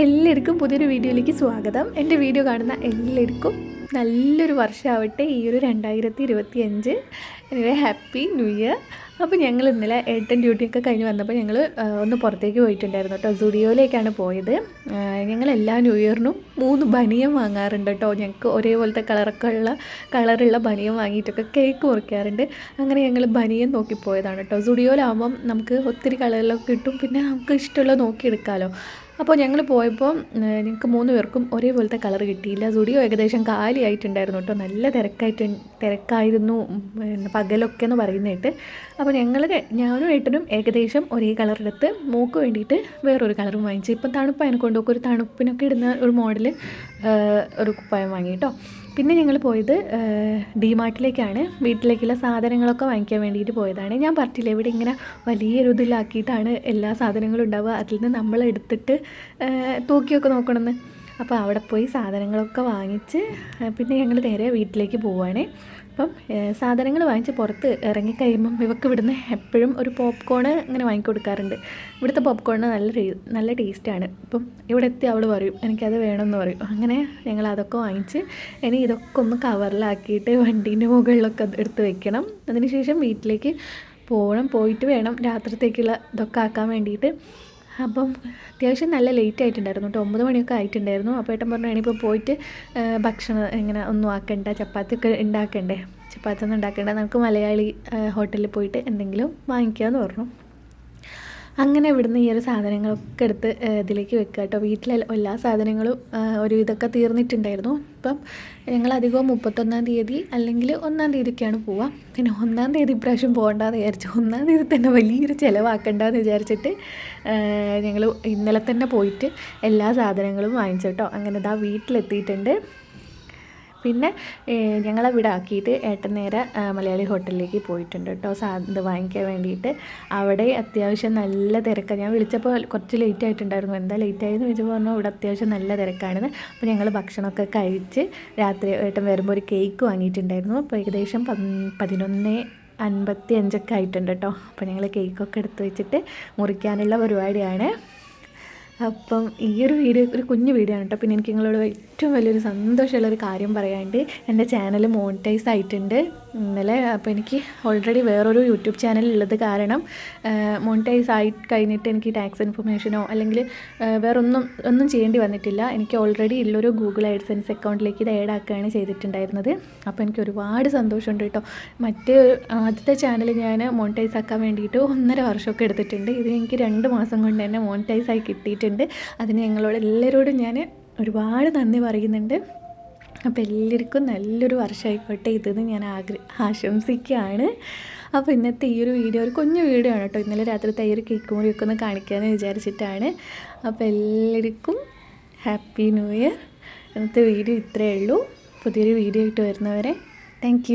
എല്ലാവർക്കും പുതിയൊരു വീഡിയോയിലേക്ക് സ്വാഗതം. എന്റെ വീഡിയോ കാണുന്ന എല്ലാവർക്കും നല്ലൊരു വർഷമാവട്ടെ. ഈ ഒരു രണ്ടായിരത്തി ഇരുപത്തി അഞ്ച് എനിവേ ഹാപ്പി ന്യൂ ഇയർ. അപ്പോൾ ഞങ്ങൾ ഇന്നലെ ഏട്ടൻ ഡ്യൂട്ടിയൊക്കെ കഴിഞ്ഞ് വന്നപ്പോൾ ഞങ്ങൾ ഒന്ന് പുറത്തേക്ക് പോയിട്ടുണ്ടായിരുന്നു കേട്ടോ. സുഡിയോയിലേക്കാണ് പോയത്. ഞങ്ങൾ എല്ലാ ന്യൂ ഇയറിനും മൂന്ന് ബനിയം വാങ്ങാറുണ്ട് കേട്ടോ. ഞങ്ങൾക്ക് ഒരേപോലത്തെ കളറൊക്കെ ഉള്ള കളറുള്ള ബനിയം വാങ്ങിയിട്ടൊക്കെ കേക്ക് മുറിക്കാറുണ്ട്. അങ്ങനെ ഞങ്ങൾ ബനിയം നോക്കി പോയതാണ് കേട്ടോ. സുഡിയോയിലാവുമ്പം നമുക്ക് ഒത്തിരി കളറിലൊക്കെ കിട്ടും. പിന്നെ നമുക്ക് ഇഷ്ടമുള്ള നോക്കിയെടുക്കാമല്ലോ അപ്പോൾ ഞങ്ങൾ പോയപ്പോൾ ഞങ്ങൾക്ക് മൂന്ന് പേർക്കും ഒരേപോലത്തെ കളർ കിട്ടിയില്ല. സുഡിയോ ഏകദേശം കാലിയായിട്ടുണ്ടായിരുന്നു കേട്ടോ. നല്ല തിരക്കായിട്ട് തിരക്കായിരുന്നു പകലൊക്കെ എന്ന് പറയുന്നതായിട്ട് അപ്പോൾ ഞങ്ങൾ ഞാനും ഏട്ടനും ഏകദേശം ഒരേ കളർ എടുത്ത് മൂക്ക് വേണ്ടിയിട്ട് വേറൊരു കളറും വാങ്ങിച്ചു. ഇപ്പം തണുപ്പായതിനെ കൊണ്ടൊക്കെ ഒരു തണുപ്പിനൊക്കെ ഇടുന്ന ഒരു മോഡൽ ഒരു കുപ്പായം വാങ്ങി കേട്ടോ. പിന്നെ ഞങ്ങൾ പോയത് ഡിമാർട്ടിലേക്കാണ് വീട്ടിലേക്കുള്ള സാധനങ്ങളൊക്കെ വാങ്ങിക്കാൻ വേണ്ടിയിട്ട് പോയതാണ്. ഞാൻ പറഞ്ഞില്ല ഇവിടെ ഇങ്ങനെ വലിയൊരു ഇതിലാക്കിയിട്ടാണ് എല്ലാ സാധനങ്ങളും ഉണ്ടാവുക. അതിൽ നിന്ന് നമ്മൾ എടുത്തിട്ട് തൂക്കിയൊക്കെ നോക്കണമെന്ന് അപ്പോൾ അവിടെ പോയി സാധനങ്ങളൊക്കെ വാങ്ങിച്ച് പിന്നെ ഞങ്ങൾ നേരെ വീട്ടിലേക്ക് പോവുകയാണ് അപ്പം സാധനങ്ങൾ വാങ്ങിച്ച് പുറത്ത് ഇറങ്ങിക്കഴിയുമ്പം ഇവക്ക് ഇവിടുന്ന് എപ്പോഴും ഒരു പോപ്കോൺ ഇങ്ങനെ വാങ്ങിക്കൊടുക്കാറുണ്ട് ഇവിടുത്തെ പോപ്കോണിന് നല്ല നല്ല ടേസ്റ്റാണ് അപ്പം ഇവിടെ എത്തി അവൾ പറയും എനിക്കത് വേണമെന്ന് പറയും. അങ്ങനെ ഞങ്ങൾ അതൊക്കെ വാങ്ങിച്ച് ഇനി ഇതൊക്കെ ഒന്ന് കവറിലാക്കിയിട്ട് വണ്ടീന്റെ മുകളിലൊക്കെ എടുത്ത് വെക്കണം. അതിനുശേഷം വീട്ടിലേക്ക് പോകണം. പോയിട്ട് വേണം രാത്രിത്തേക്കുള്ള ഇതൊക്കെ ആക്കാൻ വേണ്ടിയിട്ട്. അപ്പം അത്യാവശ്യം നല്ല ലേറ്റ് ആയിട്ടുണ്ടായിരുന്നു കേട്ടോ ഒമ്പത് മണിയൊക്കെ ആയിട്ടുണ്ടായിരുന്നു. അപ്പോൾ ഏട്ടൻ പറഞ്ഞു ഇനിയിപ്പോൾ പോയിട്ട് ഭക്ഷണം ഇങ്ങനെ ഒന്നും ആക്കണ്ട. ചപ്പാത്തി ഒക്കെ ഉണ്ടാക്കണ്ടേ ചപ്പാത്തി ഒന്നും ഉണ്ടാക്കണ്ട നമുക്ക് മലയാളി ഹോട്ടലിൽ പോയിട്ട് എന്തെങ്കിലും വാങ്ങിക്കാമെന്ന് പറഞ്ഞു. അങ്ങനെ ഇവിടുന്ന് ഈ ഒരു സാധനങ്ങളൊക്കെ എടുത്ത് ഇതിലേക്ക് വെക്കുക കേട്ടോ. വീട്ടിലെ എല്ലാ സാധനങ്ങളും ഒരു ഇതൊക്കെ തീർന്നിട്ടുണ്ടായിരുന്നു. ഇപ്പം ഞങ്ങൾ അധികവും മുപ്പത്തൊന്നാം തീയതി അല്ലെങ്കിൽ ഒന്നാം തീയതിക്കാണ് പോവുക. പിന്നെ ഒന്നാം തീയതി ഇപ്രാവശ്യം പോകണ്ടെന്ന് വിചാരിച്ചു. ഒന്നാം തീയതി തന്നെ വലിയൊരു ചിലവാക്കണ്ടെന്ന് വിചാരിച്ചിട്ട് ഞങ്ങൾ ഇന്നലെ തന്നെ പോയിട്ട് എല്ലാ സാധനങ്ങളും വാങ്ങിച്ചു കേട്ടോ. അങ്ങനെ ഇതാ വീട്ടിലെത്തിയിട്ടുണ്ട്. പിന്നെ ഞങ്ങളെ ഇവിടെ ആക്കിയിട്ട് ഏട്ടൻ നേരെ മലയാളി ഹോട്ടലിലേക്ക് പോയിട്ടുണ്ട് കേട്ടോ. ഇത് വാങ്ങിക്കാൻ വേണ്ടിയിട്ട്. അവിടെ അത്യാവശ്യം നല്ല തിരക്കാണ് ഞാൻ വിളിച്ചപ്പോൾ കുറച്ച് ലേറ്റ് ആയിട്ടുണ്ടായിരുന്നു. എന്താ ലേറ്റ് ആയെന്ന് ചോദിച്ചപ്പോൾ പറഞ്ഞു ഇവിടെ അത്യാവശ്യം നല്ല തിരക്കാണെന്ന്. അപ്പോൾ ഞങ്ങൾ ഭക്ഷണമൊക്കെ കഴിച്ച് രാത്രി ഏട്ടൻ വരുമ്പോൾ ഒരു കേക്ക് വാങ്ങിയിട്ടുണ്ടായിരുന്നു. അപ്പോൾ ഏകദേശം പതിനൊന്ന് അൻപത്തി അഞ്ചൊക്കെ ആയിട്ടുണ്ട് കേട്ടോ. അപ്പോൾ ഞങ്ങൾ കേക്കൊക്കെ എടുത്ത് വെച്ചിട്ട് മുറിക്കാനുള്ള പരിപാടിയാണ്. അപ്പം ഈ ഒരു വീഡിയോ ഒരു കുഞ്ഞു വീഡിയോ ആണ് കേട്ടോ. പിന്നെ എനിക്ക് നിങ്ങളോട് ഏറ്റവും വലിയൊരു സന്തോഷമുള്ളൊരു കാര്യം പറയാണ്ട് എന്റെ ചാനൽ മോണിറ്റൈസ് ആയിട്ടുണ്ട്. ഇന്നലെ അപ്പോൾ എനിക്ക് ഓൾറെഡി വേറൊരു യൂട്യൂബ് ചാനൽ ഉള്ളത് കാരണം മോണിറ്റൈസ് ആയി കഴിഞ്ഞിട്ട് എനിക്ക് ടാക്സ് ഇൻഫർമേഷനോ അല്ലെങ്കിൽ വേറൊന്നും ഒന്നും ചെയ്യേണ്ടി വന്നിട്ടില്ല. എനിക്ക് ഓൾറെഡി ഉള്ളൊരു ഗൂഗിൾ ആഡ്സെൻസ് അക്കൗണ്ടിലേക്ക് ഇത് ആഡ് ആക്കുകയാണ് ചെയ്തിട്ടുണ്ടായിരുന്നത്. അപ്പോൾ എനിക്ക് ഒരുപാട് സന്തോഷമുണ്ട് കേട്ടോ. മറ്റേ ആദ്യത്തെ ചാനൽ ഞാൻ മോണിറ്റൈസ് ആക്കാൻ വേണ്ടിയിട്ട് ഒന്നര വർഷമൊക്കെ എടുത്തിട്ടുണ്ട്. ഇത് എനിക്ക് രണ്ട് മാസം കൊണ്ട് തന്നെ മോണിറ്റൈസ് ആയി കിട്ടിയിട്ടുണ്ട്. അതിന് ഞങ്ങളോട് എല്ലാവരോടും ഞാൻ ഒരുപാട് നന്ദി പറയുന്നുണ്ട്. അപ്പോൾ എല്ലാവർക്കും നല്ലൊരു വർഷമായിക്കോട്ടെ ഇതെന്ന് ഞാൻ ആഗ്ര ആശംസിക്കുകയാണ്. അപ്പോൾ ഇന്നത്തെ ഈ ഒരു വീഡിയോ ഒരു കുഞ്ഞു വീഡിയോ ആണ് കേട്ടോ. ഇന്നലെ രാത്രി ഈ ഒരു കേക്ക് മുറിയൊക്കെ ഒന്ന് കാണിക്കാമെന്ന് വിചാരിച്ചിട്ടാണ്. അപ്പോൾ എല്ലാവർക്കും ഹാപ്പി ന്യൂ ഇയർ. ഇന്നത്തെ വീഡിയോ ഇത്രയേ ഉള്ളൂ. പുതിയൊരു വീഡിയോ ആയിട്ട് വരുന്നവരെ താങ്ക്